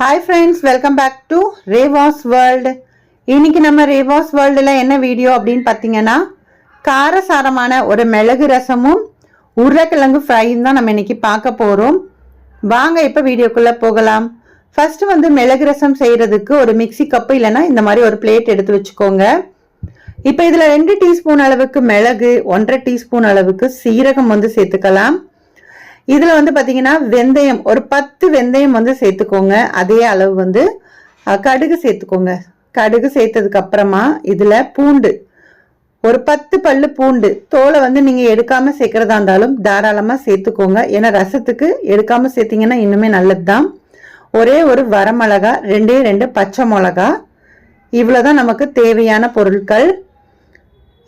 Hi friends welcome back to Revas world இன்னைக்கு நம்ம ரேவாஸ் வேர்ல்டில் என்ன வீடியோ அப்படின்னு பார்த்தீங்கன்னா காரசாரமான ஒரு மிளகு ரசமும் உருளைக்கிழங்கு ஃப்ரையும் தான் நம்ம இன்னைக்கு பார்க்க போகிறோம் வாங்க இப்போ வீடியோக்குள்ளே போகலாம். ஃபஸ்ட்டு வந்து மிளகு ரசம் செய்கிறதுக்கு ஒரு மிக்ஸி கப்பு இல்லைன்னா இந்த மாதிரி ஒரு பிளேட் எடுத்து வச்சுக்கோங்க. இப்போ இதில் ரெண்டு டீஸ்பூன் அளவுக்கு மிளகு ஒன்றரை டீஸ்பூன் அளவுக்கு சீரகம் வந்து சேர்த்துக்கலாம். இதுல வந்து பாத்தீங்கன்னா வெந்தயம் ஒரு பத்து வெந்தயம் வந்து சேர்த்துக்கோங்க. அதே அளவு வந்து கடுகு சேர்த்துக்கோங்க. கடுகு சேர்த்ததுக்கு அப்புறமா இதுல பூண்டு ஒரு பத்து பல்லு பூண்டு. தோலை வந்து நீங்க எடுக்காம சேர்க்கறதா இருந்தாலும் தாராளமா சேர்த்துக்கோங்க. ஏன்னா ரசத்துக்கு எடுக்காம சேர்த்தீங்கன்னா இன்னுமே நல்லதுதான். ஒரே ஒரு வரமிளகா ரெண்டே ரெண்டு பச்சை மிளகா. இவ்வளோதான் நமக்கு தேவையான பொருட்கள்.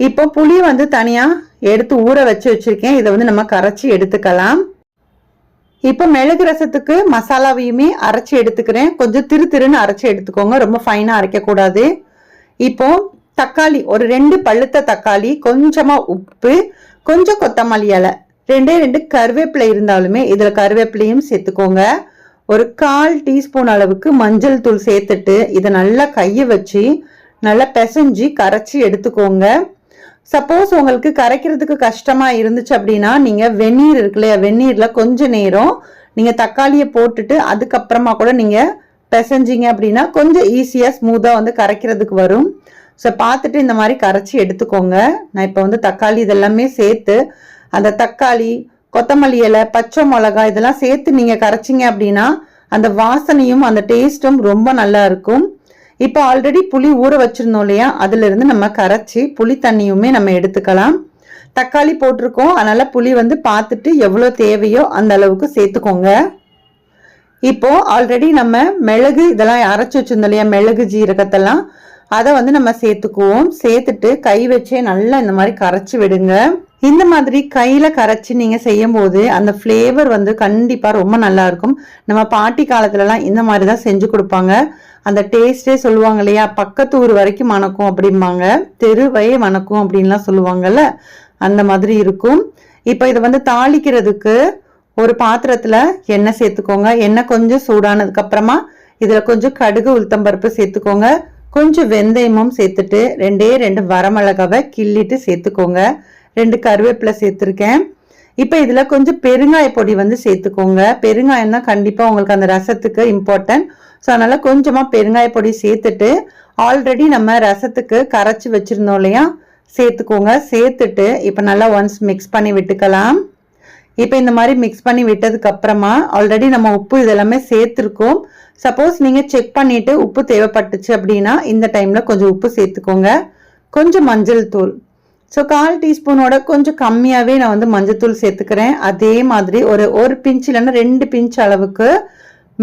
இப்போ புளி வந்து தனியாக எடுத்து ஊற வச்சு வச்சிருக்கேன். இதை வந்து நம்ம கரைச்சி எடுத்துக்கலாம். இப்போ மிளகு ரசத்துக்கு மசாலாவையுமே அரைச்சி எடுத்துக்கிறேன். கொஞ்சம் திரு திருன்னு அரைச்சி எடுத்துக்கோங்க. ரொம்ப ஃபைனாக அரைக்கக்கூடாது இப்போ தக்காளி ஒரு ரெண்டு பழுத்த தக்காளி கொஞ்சமாக உப்பு கொஞ்சம் கொத்தமல்லி இலை. ரெண்டே ரெண்டு கருவேப்பிலை இருந்தாலுமே இதில் கருவேப்பிலையும் சேர்த்துக்கோங்க. ஒரு கால் டீஸ்பூன் அளவுக்கு மஞ்சள் தூள் சேர்த்துட்டு இதை நல்லா கையை வச்சு நல்லா பிசைஞ்சு கரைச்சி எடுத்துக்கோங்க. சப்போஸ் உங்களுக்கு கரைக்கிறதுக்கு கஷ்டமா இருந்துச்சு அப்படின்னா நீங்க வெந்நீர் இருக்கு இல்லையா? வெந்நீர்ல கொஞ்ச நேரம் நீங்க தக்காளியை போட்டுட்டு அதுக்கப்புறமா கூட நீங்க பிசைஞ்சிங்க அப்படின்னா கொஞ்சம் ஈஸியா ஸ்மூத்தா வந்து கரைக்கிறதுக்கு வரும். ஸோ பார்த்துட்டு இந்த மாதிரி கரைச்சி எடுத்துக்கோங்க. நான் இப்போ வந்து தக்காளி இதெல்லாமே சேர்த்து அந்த தக்காளி கொத்தமல்லி இலை பச்சை மிளகா இதெல்லாம் சேர்த்து நீங்கள் கரைச்சிங்க அப்படின்னா அந்த வாசனையும் அந்த டேஸ்ட்டும் ரொம்ப நல்லா இருக்கும். இப்போ ஆல்ரெடி புளி ஊற வச்சிருந்தோம் இல்லையா? அதுல இருந்து நம்ம கரைச்சி புளி தண்ணியுமே நம்ம எடுத்துக்கலாம். தக்காளி போட்டிருக்கோம். அதனால புளி வந்து பார்த்துட்டு எவ்வளோ தேவையோ அந்த அளவுக்கு சேர்த்துக்கோங்க. இப்போ ஆல்ரெடி நம்ம மிளகு இதெல்லாம் அரைச்சி வச்சிருந்தோம் இல்லையா? மிளகு ஜீரகத்தெல்லாம். அதை வந்து நம்ம சேர்த்துக்குவோம். சேர்த்துட்டு கை வச்சே நல்லா இந்த மாதிரி கரைச்சி விடுங்க. இந்த மாதிரி கையில் கரைச்சி நீங்க செய்யும் போது அந்த ஃப்ளேவர் வந்து கண்டிப்பா ரொம்ப நல்லா இருக்கும் நம்ம பாட்டி காலத்துலலாம் இந்த மாதிரி தான் செஞ்சு கொடுப்பாங்க. அந்த டேஸ்டே சொல்லுவாங்க இல்லையா? பக்கத்து ஊர் வரைக்கும் மணக்கும் அப்படிம்பாங்க. தெருவையே மணக்கும் அப்படின்லாம் சொல்லுவாங்கல்ல? அந்த மாதிரி இருக்கும். இப்போ இதை வந்து தாளிக்கிறதுக்கு ஒரு பாத்திரத்துல எண்ணெய் சேர்த்துக்கோங்க. எண்ணெய் கொஞ்சம் சூடானதுக்கு அப்புறமா இதுல கொஞ்சம் கடுகு உளுத்தம்பருப்பு சேர்த்துக்கோங்க. கொஞ்சம் வெந்தயமும் சேர்த்துட்டு ரெண்டே ரெண்டு வரமிளகாவை கிள்ளிட்டு சேர்த்துக்கோங்க. ரெண்டு கருவேப்பிலை சேர்த்துருக்கேன். இப்போ இதில் கொஞ்சம் பெருங்காய பொடி வந்து சேர்த்துக்கோங்க. பெருங்காயம் தான் கண்டிப்பாக உங்களுக்கு அந்த ரசத்துக்கு இம்பார்ட்டன்ட் ஸோ அதனால் கொஞ்சமாக பெருங்காய பொடி சேர்த்துட்டு ஆல்ரெடி நம்ம ரசத்துக்கு கரைச்சி வச்சுருந்தோம் இல்லையா? சேர்த்துக்கோங்க. சேர்த்துட்டு இப்போ நல்லா ஒன்ஸ் மிக்ஸ் பண்ணி விட்டுக்கலாம். இப்போ இந்த மாதிரி மிக்ஸ் பண்ணி விட்டதுக்கு அப்புறமா ஆல்ரெடி நம்ம உப்பு இதெல்லாமே சேர்த்துருக்கோம். சப்போஸ் நீங்கள் செக் பண்ணிவிட்டு உப்பு தேவைப்பட்டுச்சு அப்படின்னா இந்த டைமில் கொஞ்சம் உப்பு சேர்த்துக்கோங்க. கொஞ்சம் மஞ்சள் தூள் ஸோ கால் டீஸ்பூனோட கொஞ்சம் கம்மியாகவே நான் வந்து மஞ்சத்தூள் சேர்த்துக்கிறேன். அதே மாதிரி ஒரு ஒரு பிஞ்ச் இல்லைன்னா ரெண்டு பிஞ்ச் அளவுக்கு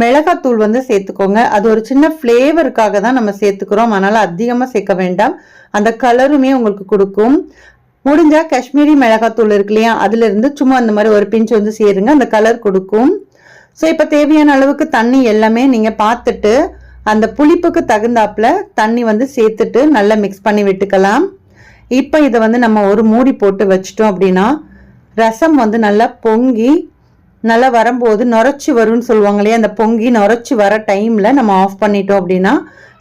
மிளகாத்தூள் வந்து சேர்த்துக்கோங்க. அது ஒரு சின்ன ஃப்ளேவருக்காக தான் நம்ம சேர்த்துக்கிறோம். அதனால் அதிகமாக சேர்க்க வேண்டாம். அந்த கலருமே உங்களுக்கு கொடுக்கும். முடிஞ்சா காஷ்மீரி மிளகாத்தூள் இருக்கு இல்லையா? அதுல இருந்து சும்மா அந்த மாதிரி ஒரு பிஞ்ச் வந்து சேருங்க. அந்த கலர் கொடுக்கும். ஸோ இப்போ தேவையான அளவுக்கு தண்ணி எல்லாமே நீங்கள் பார்த்துட்டு அந்த புளிப்புக்கு தகுந்தாப்புல தண்ணி வந்து சேர்த்துட்டு நல்லா மிக்ஸ் பண்ணி விட்டுக்கலாம். இப்போ இதை வந்து நம்ம ஒரு மூடி போட்டு வச்சிட்டோம் அப்படின்னா ரசம் வந்து நல்லா பொங்கி நல்லா வரும்போது நுரைச்சி வரும்னு சொல்லுவாங்க இல்லையா அந்த பொங்கி நுரைச்சி வர டைமில் நம்ம ஆஃப் பண்ணிட்டோம் அப்படின்னா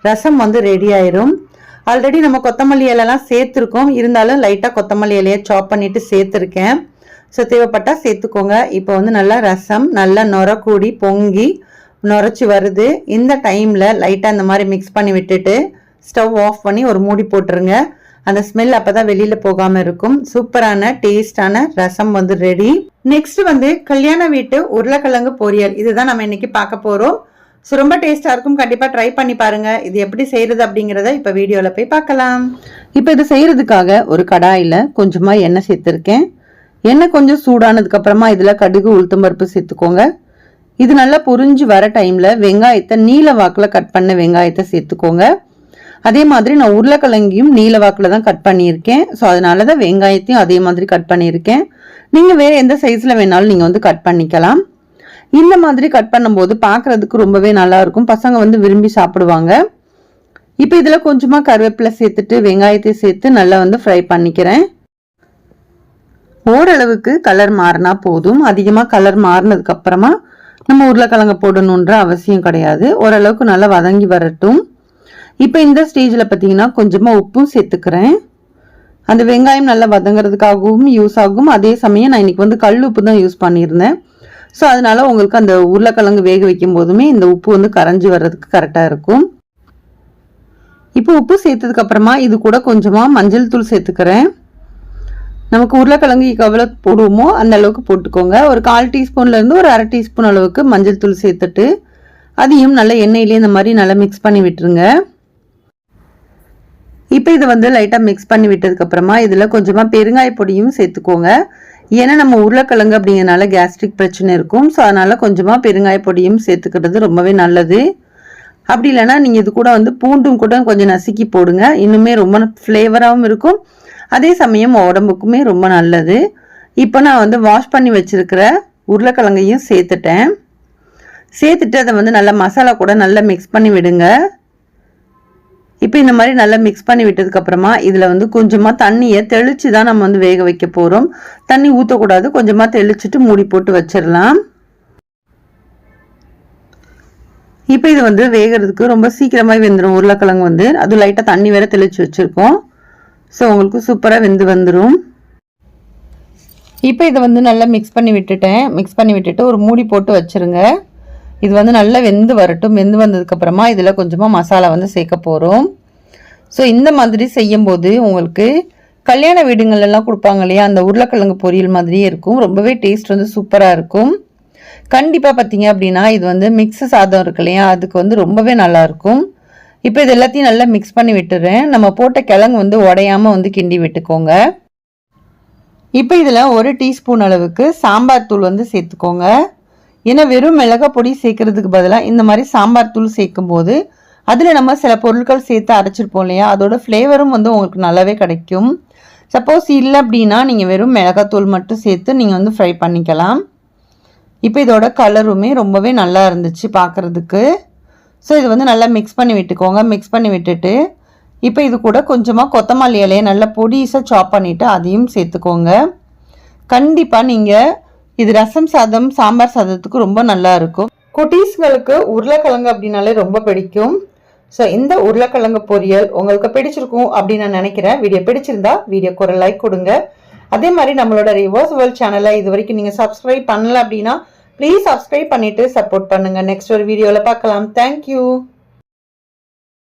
ரசம் வந்து ரெடி ஆயிரும். ஆல்ரெடி நம்ம கொத்தமல்லி இலைலாம் சேர்த்துருக்கோம். இருந்தாலும் லைட்டாக கொத்தமல்லி இலையை சாப் பண்ணிட்டு சேர்த்துருக்கேன். ஸோ தேவைப்பட்டால் சேர்த்துக்கோங்க. இப்போ வந்து நல்லா ரசம் நல்லா நுர கூடி பொங்கி நுரைச்சி வருது. இந்த டைமில் லைட்டாக இந்த மாதிரி மிக்ஸ் பண்ணி விட்டுட்டு ஸ்டவ் ஆஃப் பண்ணி ஒரு மூடி போட்டுருங்க. அந்த ஸ்மெல் அப்பதான் வெளியில போகாம இருக்கும். சூப்பரான டேஸ்டான ரசம் வந்து ரெடி நெக்ஸ்ட் வந்து கல்யாண வீட்டு உருளைக்கிழங்கு பொரியல். இதுதான் நம்ம இன்னைக்கு பார்க்க போறோம். ஸோ ரொம்ப டேஸ்ட்டாக இருக்கும். கண்டிப்பாக ட்ரை பண்ணி பாருங்க. இது எப்படி செய்கிறது அப்படிங்கிறத இப்போ வீடியோவில் போய் பார்க்கலாம். இப்போ இது செய்யறதுக்காக ஒரு கடாயில் கொஞ்சமாக எண்ணெய் சேர்த்துருக்கேன். எண்ணெய் கொஞ்சம் சூடானதுக்கப்புறமா இதில் கடுகு கடுகு உளுத்தம்பருப்பு சேர்த்துக்கோங்க. இது நல்லா புரிஞ்சு வர டைமில் வெங்காயத்தை நீல வாக்கில் கட் பண்ண வெங்காயத்தை சேர்த்துக்கோங்க. அதே மாதிரி நான் உருளைக்கிழங்கையும் நீல வாக்கில் தான் கட் பண்ணியிருக்கேன். ஸோ அதனால தான் வெங்காயத்தையும் அதே மாதிரி கட் பண்ணியிருக்கேன். நீங்கள் வேறு எந்த சைஸில் வேணாலும் நீங்கள் வந்து கட் பண்ணிக்கலாம். இந்த மாதிரி கட் பண்ணும்போது பார்க்குறதுக்கு ரொம்பவே நல்லாயிருக்கும் பசங்க வந்து விரும்பி சாப்பிடுவாங்க. இப்போ இதில் கொஞ்சமாக கருவேப்பிலை சேர்த்துட்டு வெங்காயத்தை சேர்த்து நல்லா வந்து ஃப்ரை பண்ணிக்கிறேன். ஓரளவுக்கு கலர் மாறினா போதும். அதிகமாக கலர் மாறினதுக்கப்புறமா நம்ம உருளைக்கிழங்க போடணுன்ற அவசியம் கிடையாது. ஓரளவுக்கு நல்லா வதங்கி வரட்டும். இப்போ இந்த ஸ்டேஜில் பார்த்தீங்கன்னா கொஞ்சமாக உப்பும் சேர்த்துக்கிறேன். அந்த வெங்காயம் நல்லா வதங்குறதுக்காகவும் யூஸ் ஆகும். அதே சமயம் நான் இன்றைக்கி வந்து கல் உப்பு தான் யூஸ் பண்ணியிருந்தேன். ஸோ அதனால உங்களுக்கு அந்த உருளைக்கிழங்கு வேக வைக்கும் போதுமே இந்த உப்பு வந்து கரைஞ்சி வர்றதுக்கு கரெக்டாக இருக்கும். இப்போ உப்பு சேர்த்ததுக்கப்புறமா இது கூட கொஞ்சமாக மஞ்சள் தூள் சேர்த்துக்கிறேன். நமக்கு உருளைக்கிழங்கு எவ்வளோ போடுவோமோ அந்த அளவுக்கு போட்டுக்கோங்க. ஒரு கால் டீஸ்பூன்லேருந்து ஒரு அரை டீஸ்பூன் அளவுக்கு மஞ்சள் தூள் சேர்த்துட்டு அதையும் நல்லா எண்ணெயிலே இந்த மாதிரி நல்லா மிக்ஸ் பண்ணி விட்டுருங்க. இப்போ இதை வந்து லைட்டாக மிக்ஸ் பண்ணி விட்டதுக்கப்புறமா இதில் கொஞ்சமாக பெருங்காய பொடியும் சேர்த்துக்கோங்க. ஏன்னா நம்ம உருளைக்கிழங்கு அப்படிங்கிறனால கேஸ்ட்ரிக் பிரச்சனை இருக்கும். ஸோ அதனால் கொஞ்சமாக பெருங்காய பொடியும் சேர்த்துக்கிறது ரொம்பவே நல்லது. அப்படி இல்லைன்னா நீங்கள் இது கூட வந்து பூண்டும் கூட கொஞ்சம் நசுக்கி போடுங்க. இன்னுமே ரொம்ப ஃப்ளேவராகவும் இருக்கும். அதே சமயம் உடம்புக்குமே ரொம்ப நல்லது. இப்போ நான் வந்து வாஷ் பண்ணி வச்சுருக்கிற உருளைக்கிழங்கையும் சேர்த்துட்டேன். சேர்த்துட்டு அதை வந்து நல்லா மசாலா கூட நல்லா மிக்ஸ் பண்ணி விடுங்க. இப்போ இந்த மாதிரி நல்லா மிக்ஸ் பண்ணி விட்டதுக்கப்புறமா இதில் வந்து கொஞ்சமாக தண்ணியை தெளித்து தான் நம்ம வந்து வேக வைக்க போகிறோம் தண்ணி ஊற்றக்கூடாது கொஞ்சமாக தெளிச்சுட்டு மூடி போட்டு வச்சிடலாம். இப்போ இது வந்து வேகிறதுக்கு ரொம்ப சீக்கிரமாக வெந்துடும் உருளைக்கிழங்கு வந்து அதுவும் லைட்டாக தண்ணி வேற தெளித்து வச்சுருக்கோம். ஸோ உங்களுக்கு சூப்பராக வெந்து வந்துடும் இப்போ இதை வந்து நல்லா மிக்ஸ் பண்ணி விட்டுட்டேன். மிக்ஸ் பண்ணி விட்டுட்டு ஒரு மூடி போட்டு வச்சுருங்க. இது வந்து நல்லா வெந்து வரட்டும். வெந்து வந்ததுக்கப்புறமா இதில் கொஞ்சமாக மசாலா வந்து சேர்க்க போகிறோம் ஸோ இந்த மாதிரி செய்யும்போது உங்களுக்கு கல்யாண வீடுங்களெல்லாம் கொடுப்பாங்க இல்லையா? அந்த உருளைக்கிழங்கு பொரியல் மாதிரியே இருக்கும். ரொம்பவே டேஸ்ட் வந்து சூப்பராக இருக்கும். கண்டிப்பாக பார்த்தீங்க அப்படின்னா இது வந்து மிக்ஸு சாதம் இருக்கு இல்லையா? அதுக்கு வந்து ரொம்பவே நல்லாயிருக்கும் இப்போ இது எல்லாத்தையும் நல்லா மிக்ஸ் பண்ணி விட்டுறேன். நம்ம போட்ட கிழங்கு வந்து உடையாமல் வந்து கிண்டி விட்டுக்கோங்க. இப்போ இதில் ஒரு டீஸ்பூன் அளவுக்கு சாம்பார் தூள் வந்து சேர்த்துக்கோங்க. ஏன்னா வெறும் மிளகா பொடி சேர்க்கறதுக்கு பதிலாக இந்த மாதிரி சாம்பார் தூள் சேர்க்கும் போது அதில் நம்ம சில பொருட்கள் சேர்த்து அரைச்சிருப்போம் இல்லையா? அதோட ஃப்ளேவரும் வந்து உங்களுக்கு நல்லாவே கிடைக்கும். சப்போஸ் இல்லை அப்படின்னா நீங்கள் வெறும் மிளகாத்தூள் மட்டும் சேர்த்து நீங்கள் வந்து ஃப்ரை பண்ணிக்கலாம். இப்போ இதோட கலருமே ரொம்பவே நல்லா இருந்துச்சு பார்க்குறதுக்கு ஸோ இது வந்து நல்லா மிக்ஸ் பண்ணி விட்டுக்கோங்க. மிக்ஸ் பண்ணி விட்டுட்டு இப்போ இது கூட கொஞ்சமாக கொத்தமல்லி இலையை நல்லா பொடிசாக சாப் பண்ணிவிட்டு அதையும் சேர்த்துக்கோங்க. கண்டிப்பாக நீங்கள் இது ரசம் சாதம் சாம்பார் சாதத்துக்கு ரொம்ப நல்லா இருக்கும். குட்டீஸ்களுக்கு உருளைக்கிழங்கு அப்படின்னாலே ரொம்ப பிடிக்கும். ஸோ இந்த உருளைக்கிழங்கு பொரியல் உங்களுக்கு பிடிச்சிருக்கும் அப்படின்னு நான் நினைக்கிறேன். வீடியோ பிடிச்சிருந்தா வீடியோக்கு ஒரு லைக் கொடுங்க. அதே மாதிரி நம்மளோட ரிவர்ஸ் வேர்ல்ட் சேனலை இது வரைக்கும் நீங்கள் சப்ஸ்கிரைப் பண்ணல அப்படின்னா ப்ளீஸ் சப்ஸ்கிரைப் பண்ணிட்டு சப்போர்ட் பண்ணுங்க. நெக்ஸ்ட் ஒரு வீடியோவில் பார்க்கலாம். தேங்க்யூ